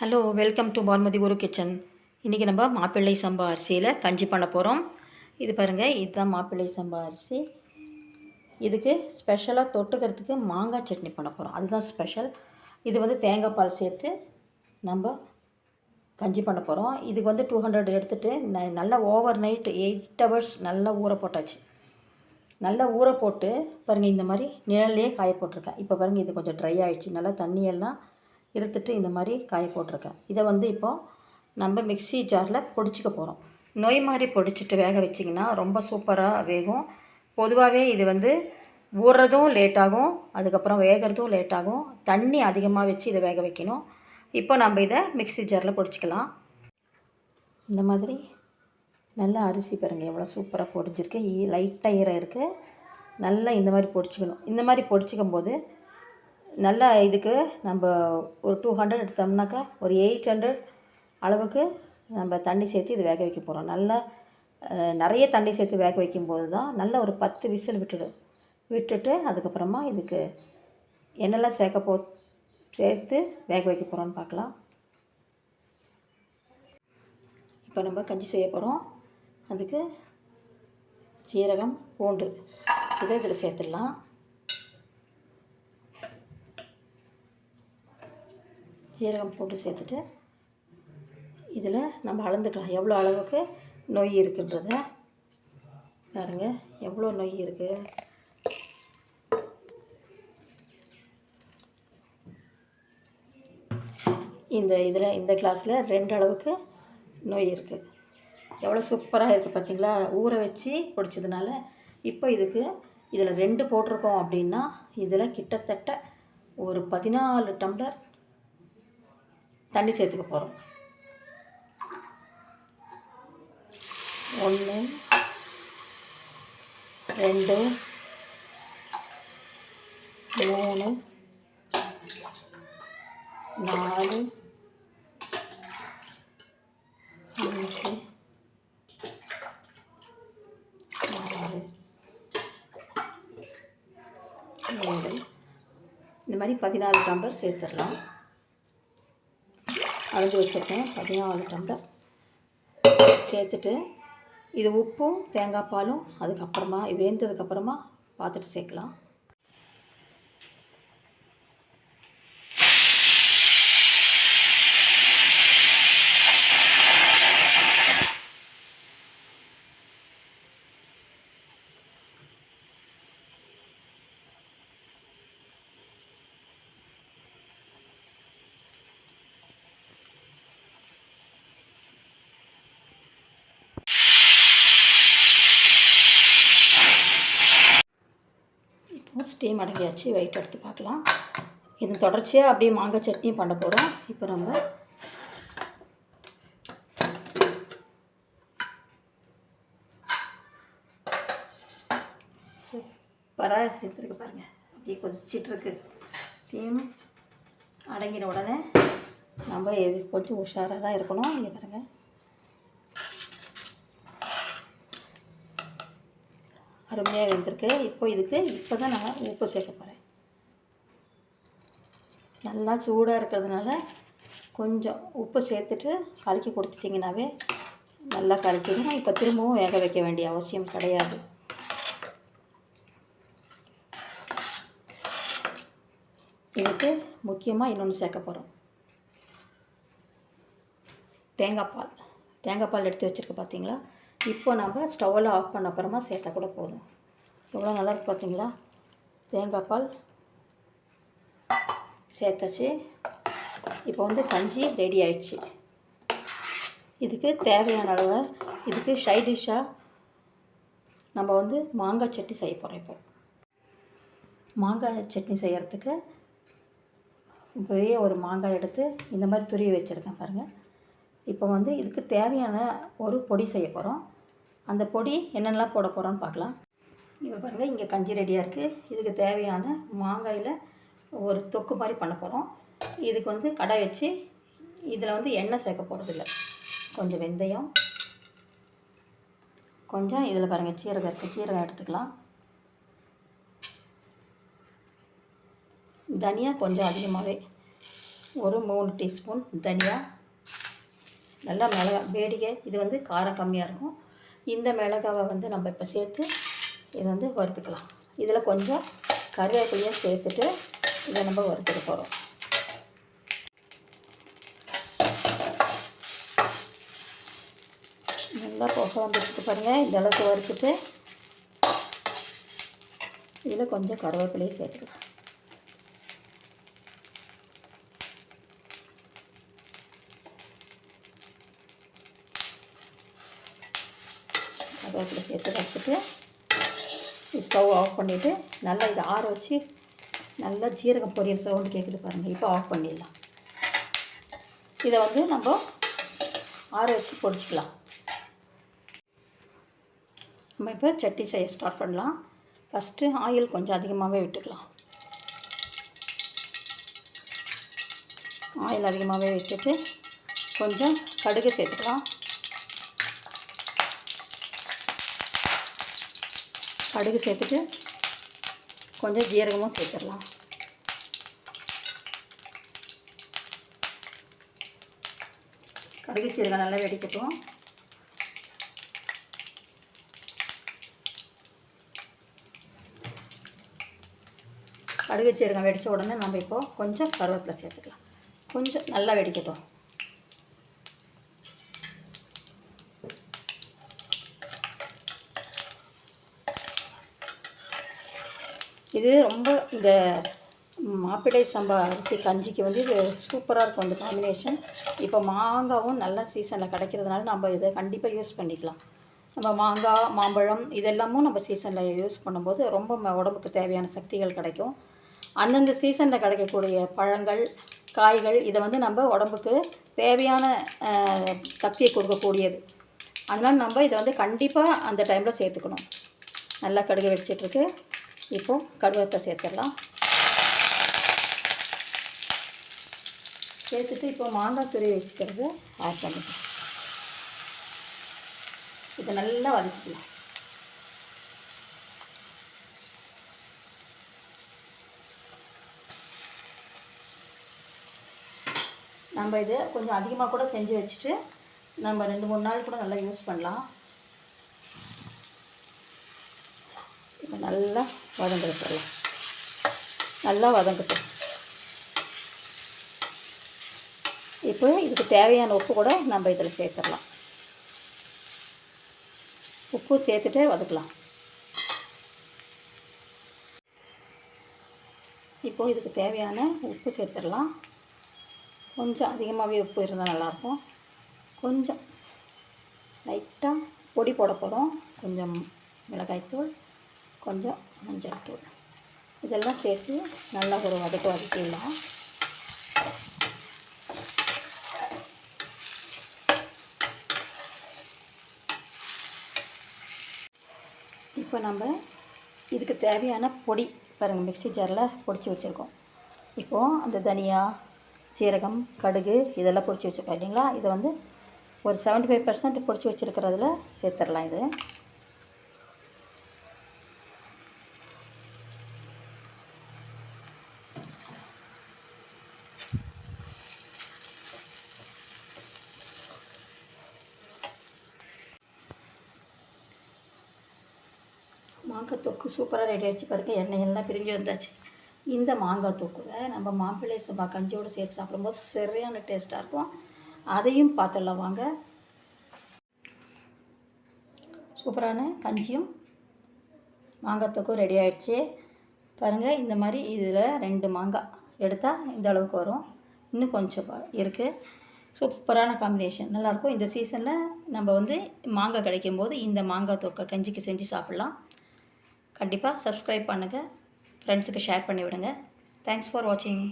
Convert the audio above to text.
Hello welcome to Parmathi Guru kitchen இன்றைக்கி நம்ம மாப்பிள்ளை சம்பா அரிசியில் கஞ்சி பண்ண போகிறோம் இது பாருங்கள் இதுதான் மாப்பிள்ளை சம்பா அரிசி. இதுக்கு ஸ்பெஷலாக தொட்டுக்கிறதுக்கு மாங்காய் சட்னி பண்ண போகிறோம் அதுதான் ஸ்பெஷல் இது வந்து தேங்காய் பால் சேர்த்து நம்ம கஞ்சி பண்ண போகிறோம் இதுக்கு வந்து டூ ஹண்ட்ரட் எடுத்துகிட்டு ந நல்லா ஓவர் நைட் எயிட் ஹவர்ஸ் நல்லா ஊற போட்டாச்சு. நல்லா ஊற போட்டு பாருங்கள் இந்த மாதிரி நிழல்லையே காய போட்டிருக்கேன். இப்போ பாருங்கள் இது கொஞ்சம் ட்ரை ஆகிடுச்சு நல்லா தண்ணியெல்லாம் இருத்துட்டு இந்த மாதிரி காய போட்டிருக்கேன். இதை வந்து இப்போது நம்ம மிக்ஸி ஜாரில் பொடிச்சிக்க போகிறோம் நொய் மாதிரி பொடிச்சிட்டு வேக வச்சிங்கன்னா ரொம்ப சூப்பராக வேகும். பொதுவாகவே இது வந்து ஊறுறதும் லேட்டாகும் அதுக்கப்புறம் வேகிறதும் லேட்டாகும் தண்ணி அதிகமாக வச்சு இதை வேக வைக்கணும். இப்போ நம்ம இதை மிக்ஸி ஜாரில் பொடிச்சிக்கலாம். இந்த மாதிரி நல்லா அரிசி பாருங்கள் எவ்வளோ சூப்பராக பொடிஞ்சிருக்கு. லைட்டாக ஈரம் இருக்குது நல்லா இந்த மாதிரி பொடிச்சிக்கணும். இந்த மாதிரி பொடிச்சிக்கும் போது நல்லா இதுக்கு நம்ம ஒரு டூ ஹண்ட்ரட் எடுத்தோம்னாக்கா ஒரு எயிட் ஹண்ட்ரட் அளவுக்கு நம்ம தண்ணி சேர்த்து இது வேக வைக்க போகிறோம் நல்லா நிறைய தண்ணி சேர்த்து வேக வைக்கும்போது தான் நல்ல ஒரு பத்து விசில் விட்டுடும் விட்டுட்டு அதுக்கப்புறமா இதுக்கு என்னெல்லாம் சேர்க்க போ சேர்த்து வேக வைக்க போகிறோன்னு பார்க்கலாம். இப்போ நம்ம கஞ்சி செய்ய போகிறோம் அதுக்கு சீரகம் பூண்டு இதை இதில் சேர்த்துடலாம். சீரகம் போட்டு சேர்த்துட்டு இதில் நம்ம அளந்துக்கலாம். எவ்வளோ அளவுக்கு நொய் இருக்குன்றத பாருங்க. எவ்வளோ நொய் இருக்குது இந்த இதில் இந்த கிளாஸில் ரெண்டு அளவுக்கு நொய் இருக்குது எவ்வளோ சூப்பராக இருக்குது பார்த்தீங்களா? ஊற வச்சு பிடிச்சதுனால இப்போ இதுக்கு இதில் ரெண்டு போட்டிருக்கோம் அப்படின்னா இதில் கிட்டத்தட்ட ஒரு பதினாலு டம்ளர் தண்ணி சேர்த்துக்க போகிறோம் ஒன்று ரெண்டு மூணு நாலு அஞ்சு ஆறு ஏழு. இந்த மாதிரி பதினாலு டம்ளர் சேர்த்துடலாம். அளந்து வச்சுருக்கேன். பதினாலு டம்ளர் சேர்த்துட்டு இது உப்பும் தேங்காய் பாலும் அதுக்கப்புறமா வேந்ததுக்கப்புறமா பார்த்துட்டு சேர்க்கலாம் இப்போ ஸ்டீம் அடங்கியாச்சு வெயிட் எடுத்து பார்க்கலாம். இது தொடர்ச்சியாக அப்படியே மாங்காய் சட்னி பண்ண போகிறோம் இப்போ நம்ம சூப்பராக எடுத்துருக்கு பாருங்கள் அப்படியே கொதிச்சிட்ருக்கு ஸ்டீம் அடங்கின உடனே நம்ம எது கொஞ்சம் உஷாராக தான் இருக்கணும். இங்கே பாருங்கள் அருமையாக வெந்திருக்கு. இப்போ இதுக்கு இப்போ தான் நான் உப்பு சேர்க்க போகிறேன் நல்லா சூடாக இருக்கிறதுனால கொஞ்சம் உப்பு சேர்த்துட்டு கலக்கி கொடுத்துட்டிங்கனாவே நல்லா கலக்கிங்கன்னா இப்போ திரும்பவும் வேக வைக்க வேண்டிய அவசியம் கிடையாது. இதுக்கு முக்கியமாக இன்னொன்று சேர்க்க போகிறோம் தேங்காய் பால். தேங்காய் பால் எடுத்து வச்சுருக்க பார்த்தீங்களா இப்போ நம்ம ஸ்டவ்வில் ஆஃப் பண்ண அப்புறமா சேர்த்தா கூட போதும். எவ்வளோ நல்லா இருக்கு பார்த்தீங்களா தேங்காய் பால் சேர்த்தாச்சு இப்போ வந்து கஞ்சி ரெடி ஆயிடுச்சு. இதுக்கு தேவையான அளவு இதுக்கு சைட் டிஷ்ஷாக நம்ம வந்து மாங்காய் சட்னி செய்ய போகிறோம் இப்போ. மாங்காய் சட்னி செய்கிறதுக்கு பெரிய ஒரு மாங்காய் எடுத்து இந்த மாதிரி துருவி வச்சுருக்கேன் பாருங்கள் இப்போ வந்து இதுக்கு தேவையான ஒரு பொடி செய்ய போகிறோம் அந்த பொடி என்னென்னலாம் போட போகிறோன்னு பார்க்கலாம். இப்போ பாருங்கள் இங்கே கஞ்சி ரெடியாக இருக்குது இதுக்கு தேவையான மாங்காயில் ஒரு தொக்கு மாதிரி பண்ண போகிறோம் இதுக்கு வந்து கடை வச்சு இதில் வந்து எண்ணெய் சேர்க்க போகிறதில்ல கொஞ்சம் வெந்தயம். கொஞ்சம் இதில் பாருங்கள் சீரகம் இருக்குது சீரகம் எடுத்துக்கலாம். தனியாக கொஞ்சம் அதிகமாகவே ஒரு மூணு டீஸ்பூன் தனியா. நல்லா மிளகா வேடிக்கை. இது வந்து காரம் கம்மியாக இருக்கும். இந்த மிளகாவை வந்து நம்ம இப்போ சேர்த்து இதை வந்து வறுத்துக்கலாம். இதில் கொஞ்சம் கருவேப்பிலையும் சேர்த்துட்டு இதை நம்ம வறுத்துக்க போகிறோம் நல்லா புகை வந்துட்டு பாருங்கள் இந்த அளவுக்கு வறுத்துட்டு இதில் கொஞ்சம் கருவேப்பிலையும் சேர்த்துக்கலாம். கருவேப்பிலை சேர்த்து வச்சுட்டு ஸ்டவ் ஆஃப் பண்ணிவிட்டு நல்லா இதை ஆற வச்சு நல்லா ஜீரகம் பொரியல் சவுண்டு கேட்குது பாருங்கள் இப்போ ஆஃப் பண்ணிடலாம். இதை வந்து நம்ம ஆற வச்சு பொடிச்சிக்கலாம். நம்ம இப்போ சட்னி செய்ய ஸ்டார்ட் பண்ணலாம். ஃபஸ்ட்டு ஆயில் கொஞ்சம் அதிகமாகவே விட்டுக்கலாம். ஆயில் அதிகமாகவே விட்டுட்டு கொஞ்சம் கடுகு சேர்த்துக்கலாம். கடுகு சேர்த்துட்டு கொஞ்சம் ஜீரகமும் சேர்த்துடலாம். கடுகு சீரகம் நல்லா வெடிக்கட்டும். கடுகு சீரகம் வெடித்த உடனே நம்ம இப்போது கொஞ்சம் கருவேப்பிலை சேர்த்துக்கலாம். கொஞ்சம் நல்லா வெடிக்கட்டும். இது ரொம்ப இந்த மாப்பிள்ளை சம்பா அரிசி கஞ்சிக்கு வந்து இது சூப்பராக இருக்கும் இந்த காம்பினேஷன் இப்போ மாங்காவும் நல்ல சீசனில் கிடைக்கிறதுனால நம்ம இதை கண்டிப்பாக யூஸ் பண்ணிக்கலாம். நம்ம மாங்காய் மாம்பழம் இதெல்லாமும் நம்ம சீசனில் யூஸ் பண்ணும்போது ரொம்ப உடம்புக்கு தேவையான சக்திகள் கிடைக்கும். அந்தந்த சீசனில் கிடைக்கக்கூடிய பழங்கள் காய்கள் இதை வந்து நம்ம உடம்புக்கு தேவையான சக்தியை கொடுக்கக்கூடியது. அதனால் நம்ம இதை வந்து கண்டிப்பாக அந்த டைமில் சேர்த்துக்கணும். நல்லா கடுகு வெடிச்சிட்ருக்கு இப்போது கருவேப்பை சேர்த்துடலாம். சேர்த்துட்டு இப்போ மாங்காய் துருவி வச்சுக்கிறது ஆட் பண்ணிக்கலாம். இதை நல்லா வதக்கிக்கலாம். நம்ம இதை கொஞ்சம் அதிகமாக கூட செஞ்சு வச்சுட்டு நம்ம ரெண்டு மூணு நாள் கூட நல்லா யூஸ் பண்ணலாம். நல்லா வதங்க விட்டுறலாம் நல்லா வதங்கட்டும். இப்போ இதுக்கு தேவையான உப்பு கூட நம்ம இதில் சேர்த்துடலாம். உப்பு சேர்த்துட்டே வதக்கலாம். இப்போ இதுக்கு தேவையான உப்பு சேர்த்துடலாம். கொஞ்சம் அதிகமாகவே உப்பு இருந்தால் நல்லாயிருக்கும். கொஞ்சம் லைட்டாக பொடி போட போகிறோம் கொஞ்சம் மிளகாய்த்தூள். கொஞ்சம் மஞ்சள் தூள் இதெல்லாம் சேர்த்து நல்லா ஒரு வதக்க வதக்கிடலாம். இப்போ நம்ம இதுக்கு தேவையான பொடி பாருங்கள் மிக்ஸி ஜாரில் பொடிச்சு வச்சுருக்கோம். இப்போது அந்த தனியா சீரகம் கடுகு இதெல்லாம் பொடிச்சு வச்சுருக்கோம். இல்லைங்களா? இதை வந்து ஒரு 75% ஃபைவ் பர்சன்ட் பொடிச்சு வச்சுருக்கிறதுல சேர்த்துடலாம் இது. மாங்காய் தொக்கு சூப்பராக ரெடி ஆகிடுச்சு பாருங்கள் எண்ணெய் எல்லாம் பிரிஞ்சு வந்தாச்சு. இந்த மாங்காய் தொக்குவை நம்ம மாப்பிள்ளை சம்பா கஞ்சியோடு சேர்த்து சாப்பிடும்போது சரியான டேஸ்ட்டாக இருக்கும். அதையும் பார்த்துடலாம் வாங்க. சூப்பரான கஞ்சியும் மாங்காய் தொக்கும் ரெடி ஆகிடுச்சு பாருங்கள் இந்த மாதிரி இதில் ரெண்டு மாங்காய் எடுத்தால் இந்த அளவுக்கு வரும். இன்னும் கொஞ்சம் இருக்குது சூப்பரான காம்பினேஷன் நல்லாயிருக்கும் இந்த சீசனில் நம்ம வந்து மாங்காய் கிடைக்கும் போது இந்த மாங்காய் தொக்கை கஞ்சிக்கு செஞ்சு சாப்பிட்லாம். கண்டிப்பாக சப்ஸ்கிரைப் பண்ணுங்கள் ஃப்ரெண்ட்ஸுக்கு ஷேர் பண்ணி விடுங்க தேங்க்ஸ் ஃபார் வாட்சிங்